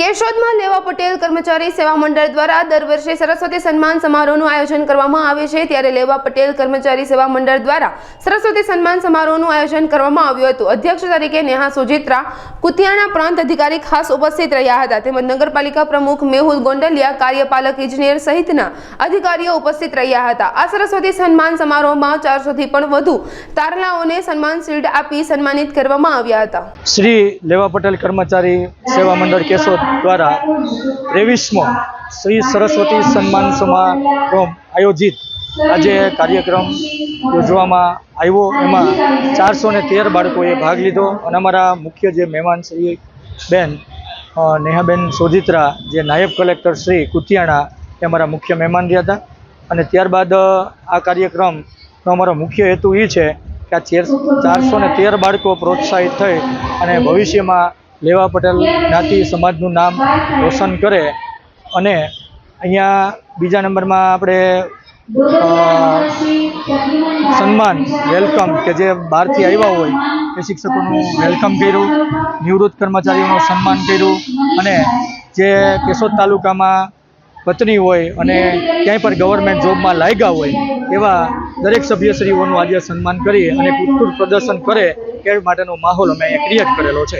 કેશોદમાં લેવા પટેલ કર્મચારી સેવા મંડળ દ્વારા દર વર્ષે સરસ્વતી સન્માન સમારોહનું આયોજન કરવામાં આવે છે. ત્યારે લેવા પટેલ કર્મચારી સેવા મંડળ દ્વારા સરસ્વતી સન્માન સમારોહનું આયોજન કરવામાં આવ્યું હતું. અધ્યક્ષ તરીકે નેહા સુજિત્રા, કુતિયાણા પ્રાંત અધિકારી ખાસ ઉપસ્થિત રહ્યા હતા. તેમજ નગરપાલિકા પ્રમુખ મેહુલ ગોંડલિયા, કાર્યપાલક ઇજનેર સહિતના અધિકારીઓ ઉપસ્થિત રહ્યા હતા. આ સરસ્વતી સન્માન સમારોહમાં ચારસોથી પણ વધુ તારલાઓને સન્માન શિલ્ડ આપી સન્માનિત કરવામાં આવ્યા હતા. શ્રી લેવા પટેલ કર્મચારી સેવા મંડળ કેશોદ દ્વારા ત્રેવીસમો શ્રી સરસ્વતી સન્માન સમારોહ આયોજિત આજે કાર્યક્રમ યોજવામાં આવ્યો. એમાં ચારસો ને તેર બાળકોએ ભાગ લીધો અને અમારા મુખ્ય જે મહેમાન શ્રી બેન નેહાબેન સોજિત્રા, જે નાયબ કલેક્ટર શ્રી કુતિયાણા, એ અમારા મુખ્ય મહેમાન રહ્યા હતા. અને ત્યારબાદ આ કાર્યક્રમનો અમારો મુખ્ય હેતુ એ છે કે આ ચેર, ચારસો ને તેર બાળકો પ્રોત્સાહિત થઈ અને ભવિષ્યમાં લેવા પટેલ જ્ઞાતિ સમાજનું નામ રોશન કરે અને અહીંયા બીજા નંબરમાં આપણે સન્માન વેલકમ કે જે બહારથી આવ્યા હોય એ શિક્ષકોનું વેલકમ કર્યું નિવૃત્ત કર્મચારીઓનું સન્માન કર્યું અને જે કેશોદ તાલુકામાં પત્ની હોય અને ક્યાંય પણ ગવર્મેન્ટ જોબમાં લાગ્યા હોય એવા દરેક સભ્યશ્રીઓનું આજે સન્માન કરી અને ઉત્કૃષ્ટ પ્રદર્શન કરે એ માટેનો માહોલ અમે અહીંયા ક્રિએટ કરેલો છે.